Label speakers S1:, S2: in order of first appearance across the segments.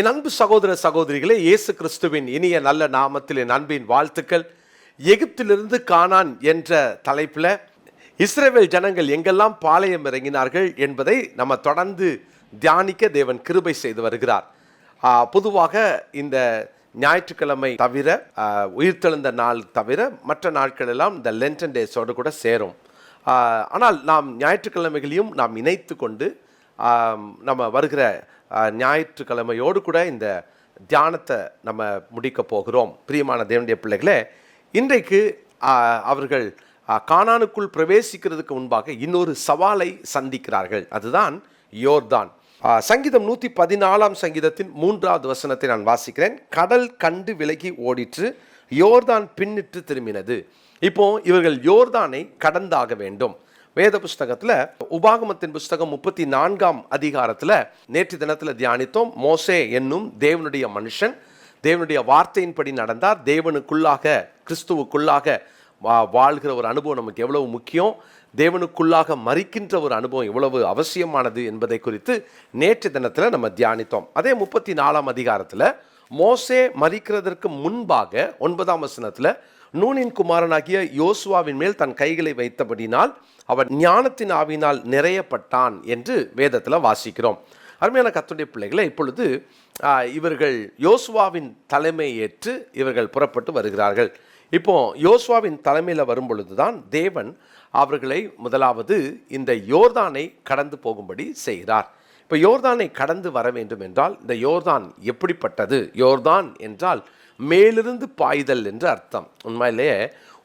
S1: என் அன்பு சகோதர சகோதரிகளே இயேசு கிறிஸ்துவின் இனிய நல்ல நாமத்தில் என் அன்பின் வாழ்த்துக்கள். எகிப்திலிருந்து காணான் என்ற தலைப்பில் இஸ்ரேவேல் ஜனங்கள் எங்கெல்லாம் பாளையம் இறங்கினார்கள் என்பதை நம்ம தொடர்ந்து தியானிக்க தேவன் கிருபை செய்து வருகிறார். பொதுவாக இந்த ஞாயிற்றுக்கிழமை தவிர உயிர்த்தெழுந்த நாள் தவிர மற்ற நாட்கள் எல்லாம் இந்த லென்டன் டேஸோடு கூட சேரும். ஆனால் நாம் ஞாயிற்றுக்கிழமைகளையும் நாம் இணைத்து கொண்டு நம்ம வருகிற ஞாயிற்றுக்கிழமையோடு கூட இந்த தியானத்தை நம்ம முடிக்க போகிறோம். பிரியமான தேவனுடைய பிள்ளைகளே இன்றைக்கு அவர்கள் காணானுக்குள் கானானுக்குள் பிரவேசிக்கிறதுக்கு முன்பாக இன்னொரு சவாலை சந்திக்கிறார்கள். அதுதான் யோர்தான். சங்கீதம் நூற்றி பதினாலாம் சங்கீதத்தின் மூன்றாவது வசனத்தை நான் வாசிக்கிறேன். கடல் கண்டு விலகி ஓடிற்று யோர்தான் பின்னிட்டு திரும்பினது. இப்போ இவர்கள் யோர்தானை கடந்தாக வேண்டும். வேத புஸ்தகத்தில் உபாகமத்தின் புஸ்தகம் முப்பத்தி நான்காம் அதிகாரத்தில் நேற்று தினத்தில் தியானித்தோம். மோசே என்னும் தேவனுடைய மனுஷன் தேவனுடைய வார்த்தையின்படி நடந்தார். தேவனுக்குள்ளாக கிறிஸ்துவுக்குள்ளாக வா- வாழ்கிற ஒரு அனுபவம் நமக்கு எவ்வளவு முக்கியம்? தேவனுக்குள்ளாக மறிக்கின்ற ஒரு அனுபவம் எவ்வளவு அவசியமானது என்பதை குறித்து நேற்று தினத்தில் நம்ம தியானித்தோம். அதே முப்பத்தி நாலாம் அதிகாரத்தில் மோசே மறிக்கிறதற்கு முன்பாக ஒன்பதாம் வசனத்தில் நூனின் குமாரனாகிய யோசுவாவின் மேல் தன் கைகளை வைத்தபடினால் அவன் ஞானத்தின் ஆவினால் நிறையப்பட்டான் என்று வேதத்தில் வாசிக்கிறோம். அருமையான கத்துடைய பிள்ளைகளை இப்பொழுது இவர்கள் யோசுவாவின் தலைமை ஏற்று இவர்கள் புறப்பட்டு வருகிறார்கள். இப்போ யோசுவாவின் தலைமையில் வரும் பொழுதுதான் தேவன் அவர்களை முதலாவது இந்த யோர்தானை கடந்து போகும்படி செய்கிறார். இப்போ யோர்தானை கடந்து வர வேண்டும் என்றால் இந்த யோர்தான் எப்படிப்பட்டது? யோர்தான் என்றால் மேலிருந்து பாய்தல் என்று அர்த்தம். உண்மையிலேயே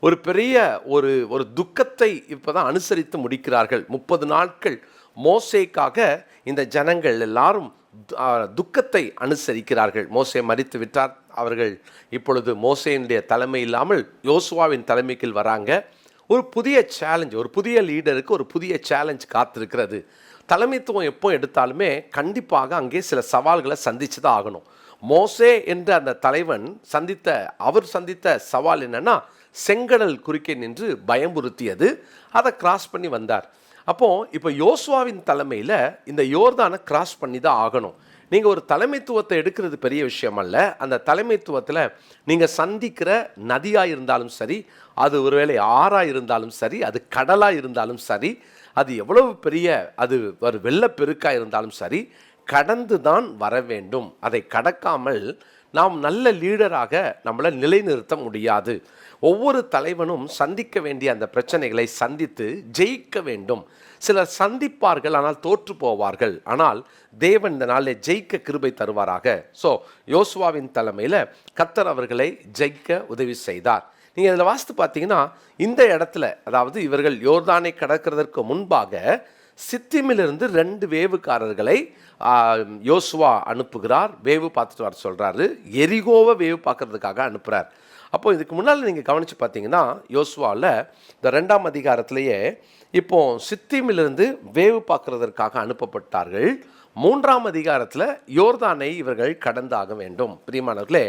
S1: ஒரு பெரிய ஒரு ஒரு துக்கத்தை இப்போதான் அனுசரித்து முடிக்கிறார்கள். முப்பது நாட்கள் மோசைக்காக இந்த ஜனங்கள் எல்லாரும் துக்கத்தை அனுசரிக்கிறார்கள். மோசை மறித்து விட்டார். அவர்கள் இப்பொழுது மோசையினுடைய தலைமை இல்லாமல் யோசுவாவின் தலைமைக்கு வராங்க. ஒரு புதிய சேலஞ்ச் ஒரு புதிய லீடருக்கு ஒரு புதிய சேலஞ்ச் காத்திருக்கிறது. தலைமைத்துவம் எப்போ எடுத்தாலுமே கண்டிப்பாக அங்கே சில சவால்களை சந்தித்து தான் ஆகணும். மோசே என்ற அந்த தலைவன் சந்தித்த அவர் சந்தித்த சவால் என்னன்னா செங்கடல் குறுக்கே நின்று பயமுறுத்தியது. அதை கிராஸ் பண்ணி வந்தார். அப்போது இப்போ யோசுவாவின் தலைமையில் இந்த யோர்தானை கிராஸ் பண்ணி தான் ஆகணும். நீங்கள் ஒரு தலைமைத்துவத்தை எடுக்கிறது பெரிய விஷயம் அல்ல. அந்த தலைமைத்துவத்தில் நீங்கள் சந்திக்கிற நதியாக இருந்தாலும் சரி அது ஒருவேளை ஆறாக இருந்தாலும் சரி அது கடலாக இருந்தாலும் சரி அது எவ்வளவு பெரிய அது ஒரு வெள்ளப்பெருக்காக இருந்தாலும் சரி கடந்து தான் வர வேண்டும் அதை கடக்காமல் நாம் நல்ல லீடராக நம்மளை நிலைநிறுத்த முடியாது. ஒவ்வொரு தலைவனும் சந்திக்க வேண்டிய அந்த பிரச்சனைகளை சந்தித்து ஜெயிக்க வேண்டும். சிலர் சந்திப்பார்கள் ஆனால் தோற்று போவார்கள். ஆனால் தேவன் இந்த நாளில் ஜெயிக்க கிருபை தருவாராக. ஸோ யோசுவாவின் தலைமையில் கத்தர் அவர்களை ஜெயிக்க உதவி செய்தார். நீங்கள் இதில் வாசித்து பார்த்தீங்கன்னா இந்த இடத்துல அதாவது இவர்கள் யோர்தானை கடக்கிறதற்கு முன்பாக சித்திமிலிருந்து ரெண்டு வேவுக்காரர்களை யோசுவா அனுப்புகிறார். வேவு பார்த்துட்டு வர சொல்கிறாரு எரிகோவை வேவு பார்க்கறதுக்காக அனுப்புகிறார் அப்போ இதுக்கு முன்னால் நீங்கள் கவனித்து பார்த்தீங்கன்னா யோசுவாவில் இந்த ரெண்டாம் அதிகாரத்திலேயே இப்போ சித்திமிலிருந்து வேவு பார்க்குறதற்காக அனுப்பப்பட்டார்கள். மூன்றாம் அதிகாரத்தில் யோர்தானை இவர்கள் கடந்தாக வேண்டும். பிரியமானவர்களே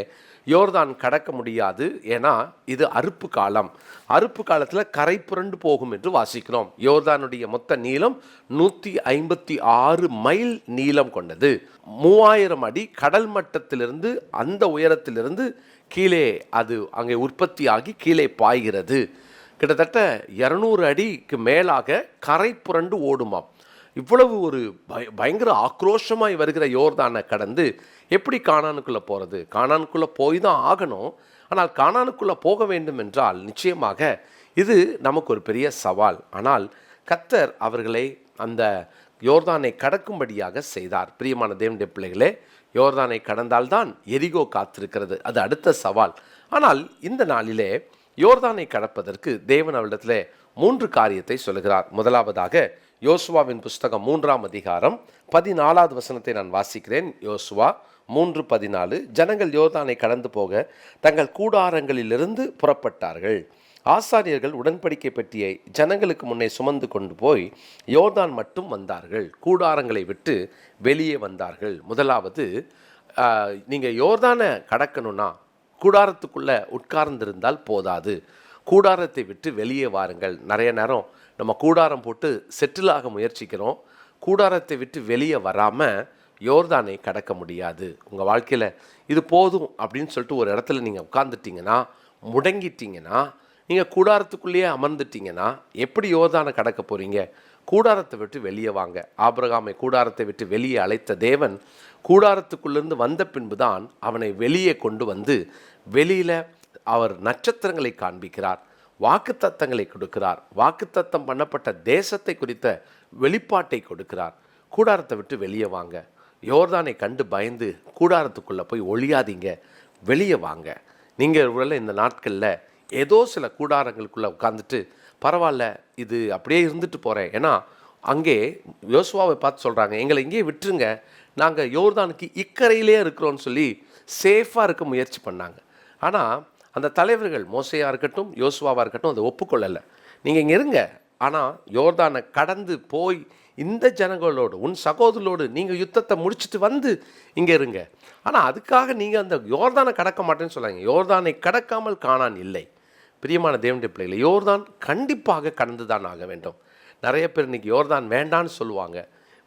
S1: யோர்தான் கடக்க முடியாது. ஏன்னா இது அறுப்பு காலம். அறுப்பு காலத்தில் கரை புரண்டு போகும் என்று வாசிக்கிறோம். யோர்தானுடைய மொத்த நீளம் நூற்றி ஐம்பத்தி ஆறு மைல் நீளம் கொண்டது. மூவாயிரம் அடி கடல் மட்டத்திலிருந்து அந்த உயரத்திலிருந்து கீழே அது அங்கே உற்பத்தியாகி கீழே பாய்கிறது. கிட்டத்தட்ட இரநூறு அடிக்கு மேலாக கரை புரண்டு ஓடுமாம். இவ்வளவு ஒரு பய பயங்கர ஆக்ரோஷமாய் வருகிற யோர்தானை கடந்து எப்படி காணானுக்குள்ளே போகிறது காணானுக்குள்ளே போய் தான் ஆகணும். ஆனால் காணானுக்குள்ளே போக வேண்டும் என்றால் நிச்சயமாக இது நமக்கு ஒரு பெரிய சவால். ஆனால் கத்தர் அவர்களை அந்த யோர்தானை கடக்கும்படியாக செய்தார். பிரியமான தேவனுடைய பிள்ளைகளே யோர்தானை கடந்தால்தான் எரிகோ காத்திருக்கிறது. அது அடுத்த சவால். ஆனால் இந்த நாளிலே யோர்தானை கடப்பதற்கு தேவன் அவரிடத்திலே மூன்று காரியத்தை சொல்லுகிறார். முதலாவதாக யோசுவாவின் புஸ்தகம் மூன்றாம் அதிகாரம் பதினாலாவது வசனத்தை நான் வாசிக்கிறேன். யோசுவா மூன்று பதினாலு. ஜனங்கள் யோர்தானை கடந்து போக தங்கள் கூடாரங்களிலிருந்து புறப்பட்டார்கள். ஆசாரியர்கள் உடன்படிக்கை பெட்டியை ஜனங்களுக்கு முன்னே சுமந்து கொண்டு போய் யோர்தான் மட்டும் வந்தார்கள். கூடாரங்களை விட்டு வெளியே வந்தார்கள். முதலாவது நீங்கள் யோர்தானை கடக்கணும்னா கூடாரத்துக்குள்ளே உட்கார்ந்திருந்தால் போதாது. கூடாரத்தை விட்டு வெளியே வாருங்கள். நிறைய நேரம் நம்ம கூடாரம் போட்டு செட்டில் ஆக முயற்சிக்கிறோம். கூடாரத்தை விட்டு வெளியே வராமல் யோர்தானை கடக்க முடியாது. உங்கள் வாழ்க்கையில் இது போதும் அப்படின்னு சொல்லிட்டு ஒரு இடத்துல நீங்கள் உட்காந்துட்டீங்கன்னா முடங்கிட்டீங்கன்னா நீங்கள் கூடாரத்துக்குள்ளேயே அமர்ந்துட்டீங்கன்னா எப்படி யோர்தானை கடக்க போகிறீங்க கூடாரத்தை விட்டு வெளியே வாங்க. ஆபிரகாமை கூடாரத்தை விட்டு வெளியே அழைத்த தேவன் கூடாரத்துக்குள்ளேருந்து வந்த பின்புதான் அவனை வெளியே கொண்டு வந்து வெளியில் அவர் நட்சத்திரங்களை காண்பிக்கிறார் வாக்குத்தத்தங்களை கொடுக்கிறார். வாக்குத்தத்தம் பண்ணப்பட்ட தேசத்தை குறித்த வெளிப்பாட்டை கொடுக்கிறார். கூடாரத்தை விட்டு வெளியே வாங்க. யோர்தானை கண்டு பயந்து கூடாரத்துக்குள்ளே போய் ஒழியாதீங்க. வெளியே வாங்க. நீங்கள் ஒருவேளை இந்த நாட்களில் ஏதோ சில கூடாரங்களுக்குள்ளே உட்காந்துட்டு பரவாயில்ல இது அப்படியே இருந்துட்டு போகிறேன் ஏன்னா அங்கே யோசுவாவை பார்த்து சொல்கிறாங்க எங்களை இங்கேயே விட்டுருங்க. நாங்கள் யோர்தானுக்கு இக்கரையிலே இருக்கிறோன்னு சொல்லி சேஃபாக இருக்க முயற்சி பண்ணாங்க. ஆனால் அந்த தலைவர்கள் மோசையாக இருக்கட்டும் யோசுவாவாக இருக்கட்டும் அதை ஒப்புக்கொள்ளலை. நீங்கள் இங்கே இருங்க. ஆனால் யோர்தானை கடந்து போய் இந்த ஜனங்களோடு உன் சகோதரரோடு நீங்கள் யுத்தத்தை முடிச்சுட்டு வந்து இங்கே இருங்க. ஆனால் அதுக்காக நீங்கள் அந்த யோர்தானை கடக்க மாட்டேன்னு சொல்லாங்க யோர்தானை கடக்காமல் காணான் இல்லை. பிரியமான தேவனுடைய பிள்ளைகளை யோர்தான் கண்டிப்பாக கடந்து தான் ஆக வேண்டும். நிறைய பேர் இன்னைக்கு யோர்தான் வேண்டான்னு சொல்லுவாங்க.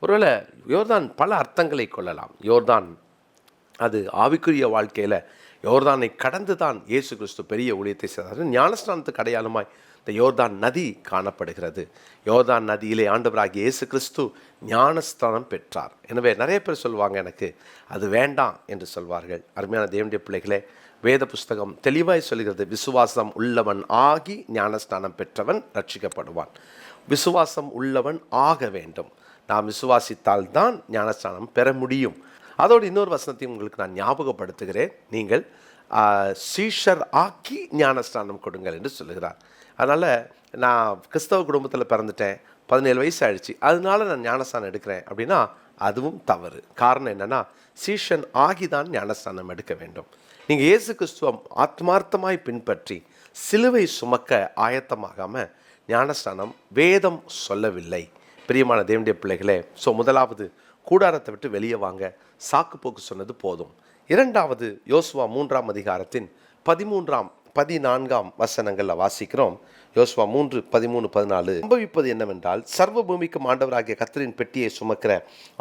S1: ஒருவேளை யோர்தான் பல அர்த்தங்களை கொள்ளலாம். யோர்தான் அது ஆவிக்குரிய வாழ்க்கையில் யோர்தானை கடந்து தான் இயேசு கிறிஸ்து பெரிய ஊழியத்தை செய்தார். ஞானஸ்நானத்துக்கு அடையாளமாய் இந்த யோர்தான் நதி காணப்படுகிறது. யோர்தான் நதியிலே ஆண்டவராகிய இயேசு கிறிஸ்து ஞானஸ்தானம் பெற்றார். எனவே நிறைய பேர் சொல்லுவாங்க எனக்கு அது வேண்டாம் என்று சொல்வார்கள். அருமையான தேவனுடைய பிள்ளைகளே வேத புஸ்தகம் தெளிவாய் சொல்கிறது விசுவாசம் உள்ளவன் ஆகி ஞானஸ்நானம் பெற்றவன் ரட்சிக்கப்படுவான் விசுவாசம் உள்ளவன் ஆக வேண்டும். நாம் விசுவாசித்தால் தான் ஞானஸ்நானம் பெற முடியும். அதோடு இன்னொரு வசனத்தையும் உங்களுக்கு நான் ஞாபகப்படுத்துகிறேன். நீங்கள் சீஷர் ஆக்கி ஞானஸ்தானம் கொடுங்கள் என்று சொல்லுகிறார். அதனால் நான் கிறிஸ்தவ குடும்பத்தில் பிறந்துட்டேன் பதினேழு வயசு ஆயிடுச்சு அதனால நான் ஞானஸ்தானம் எடுக்கிறேன் அப்படின்னா அதுவும் தவறு. காரணம் என்னென்னா சீஷன் ஆகி தான் ஞானஸ்தானம் எடுக்க வேண்டும். நீங்கள் இயேசு கிறிஸ்துவம் ஆத்மார்த்தமாய் பின்பற்றி சிலுவை சுமக்க ஆயத்தமாகாமல் ஞானஸ்தானம் வேதம் சொல்லவில்லை. பிரியமான தேவனுடைய பிள்ளைகளே ஸோ முதலாவது கூடாரத்தை விட்டு வெளியே வாங்க. சாக்கு போக்கு சொன்னது போதும். இரண்டாவது யோசுவா மூன்றாம் அதிகாரத்தின் பதிமூன்றாம் பதினான்காம் வசனங்களில் வாசிக்கிறோம். யோசுவா மூன்று பதிமூணு பதினாலு. சம்பவிப்பது என்னவென்றால் சர்வ பூமிக்கும் ஆண்டவராகிய கத்தரின் பெட்டியை சுமக்கிற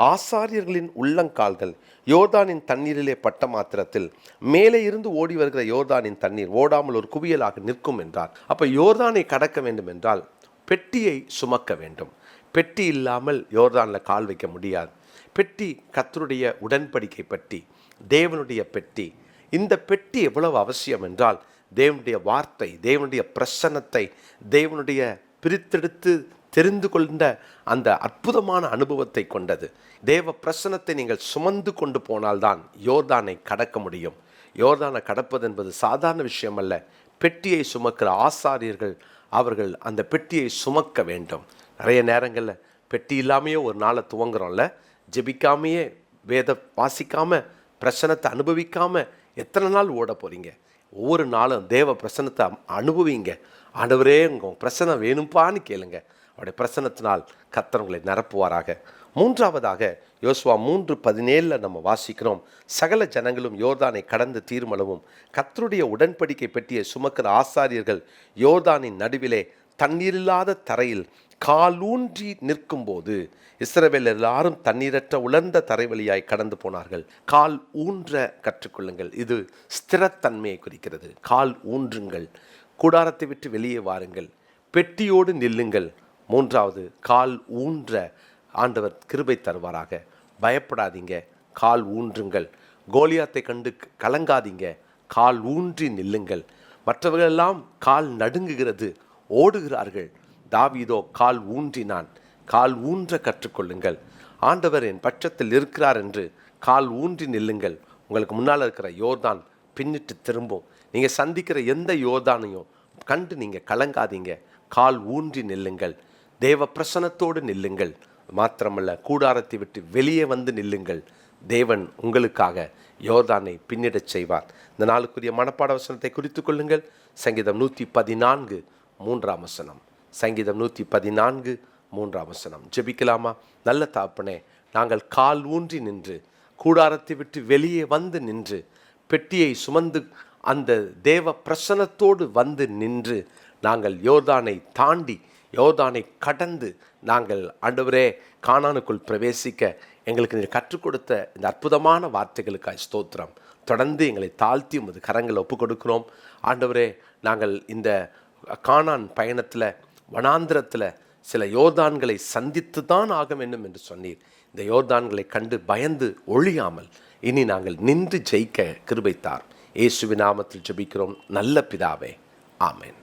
S1: ஆசாரியர்களின் உள்ளங்கால்கள் யோர்தானின் தண்ணீரிலே பட்ட மாத்திரத்தில் மேலே இருந்து ஓடி வருகிற யோர்தானின் தண்ணீர் ஓடாமல் ஒரு குவியலாக நிற்கும் என்றார். அப்போ யோர்தானை கடக்க வேண்டும் என்றால் பெட்டியை சுமக்க வேண்டும். பெட்டி இல்லாமல் யோர்தானில் கால் வைக்க முடியாது. பெட்டி கத்தருடைய உடன்படிக்கை பெட்டி தேவனுடைய பெட்டி. இந்த பெட்டி எவ்வளவு அவசியம் என்றால் தேவனுடைய வார்த்தை தேவனுடைய பிரசன்னத்தை தேவனுடைய பிரித்தெடுத்து தெரிந்து கொண்ட அந்த அற்புதமான அனுபவத்தை கொண்டது. தேவ பிரசன்னத்தை நீங்கள் சுமந்து கொண்டு போனால்தான் யோர்தானை கடக்க முடியும். யோர்தானை கடப்பது என்பது சாதாரண விஷயம் அல்ல. பெட்டியை சுமக்கிற ஆசாரியர்கள் அவர்கள் அந்த பெட்டியை சுமக்க வேண்டும். நிறைய நேரங்களில் பெட்டி இல்லாமையே ஒரு நாளை துவங்குறோம்ல. ஜெபிக்காமையே வேத வாசிக்காமல் பிரசனத்தை அனுபவிக்காமல் எத்தனை நாள் ஓட போகிறீங்க ஒவ்வொரு நாளும் தேவ பிரசனத்தை அனுபவிங்க. ஆண்டவரே உங்கள் பிரசனம் வேணும்பான்னு கேளுங்க. அவருடைய பிரசனத்தினால் கத்தவங்களை நிரப்புவாராக. மூன்றாவதாக யோசுவா மூன்று பதினேழில் நம்ம வாசிக்கிறோம். சகல ஜனங்களும் யோர்தானை கடந்து தீர்மளவும். கத்தருடைய உடன்படிக்கை பெட்டியை சுமக்கிற ஆசாரியர்கள் யோர்தானின் நடுவிலே தண்ணீரில்லாத தரையில் காலூன்றி நிற்கும்போது இஸ்ரவேல் எல்லாரும் தண்ணீரற்ற உலர்ந்த தரைவழியாய் கடந்து போனார்கள். கால் ஊன்ற கற்றுக்கொள்ளுங்கள். இது ஸ்திரத்தன்மையை குறிக்கிறது. கால் ஊன்றுங்கள். கூடாரத்தை விட்டு வெளியே வாருங்கள். பெட்டியோடு நில்லுங்கள். மூன்றாவது கால் ஊன்ற ஆண்டவர் கிருபை தருவாராக. பயப்படாதீங்க. கால் ஊன்றுங்கள். கோலியாத்தை கண்டு கலங்காதீங்க. கால் ஊன்றி நில்லுங்கள். மற்றவர்களெல்லாம் கால் நடுங்குகிறது. ஓடுகிறார்கள். தாவீதோ கால் ஊன்றினான். கால் ஊன்ற கற்றுக்கொள்ளுங்கள். ஆண்டவர் என் பட்சத்தில் இருக்கிறார் என்று கால் ஊன்றி நில்லுங்கள். உங்களுக்கு முன்னால் இருக்கிற யோர்தான் பின்னிட்டு திரும்பும். நீங்கள் சந்திக்கிற எந்த யோர்தானையும் கண்டு நீங்கள் கலங்காதீங்க. கால் ஊன்றி நில்லுங்கள். தேவ பிரசனத்தோடு நில்லுங்கள். மாத்திரமல்ல கூடாரத்தை விட்டு வெளியே வந்து நில்லுங்கள். தேவன் உங்களுக்காக யோர்தானை பின்னிடச் செய்வார். இந்த நாளுக்குரிய மனப்பாட வசனத்தை குறித்து கொள்ளுங்கள். சங்கீதம் நூற்றி பதினான்கு மூன்றாம் வசனம். சங்கீதம் நூற்றி பதினான்கு மூன்றாம் வசனம். ஜெபிக்கலாமா? நல்ல தாப்பனே நாங்கள் கால் ஊன்றி நின்று கூடாரத்தை விட்டு வெளியே வந்து நின்று பெட்டியை சுமந்து அந்த தேவ பிரசனத்தோடு வந்து நின்று நாங்கள் யோர்தானை தாண்டி யோர்தானை கடந்து நாங்கள் ஆண்டவரே காணானுக்குள் பிரவேசிக்க எங்களுக்கு நீர் கற்றுக் கொடுத்த இந்த அற்புதமான வார்த்தைகளுக்காய் ஸ்தோத்திரம். தொடர்ந்து எங்களை தாழ்த்தி உமது கரங்களை ஒப்புக் கொடுக்கிறோம் ஆண்டவரே நாங்கள் இந்த காணான் பயணத்தில் வனாந்திரத்தில் சில யோர்தான்களை சந்தித்து தான் ஆக வேண்டும் என்று சொன்னீர். இந்த யோர்தான்களை கண்டு பயந்து ஒழியாமல் இனி நாங்கள் நின்று ஜெயிக்க கிருபைத்தார். இயேசுவி நாமத்தில் ஜெபிக்கிறோம். நல்ல பிதாவே. ஆமேன்.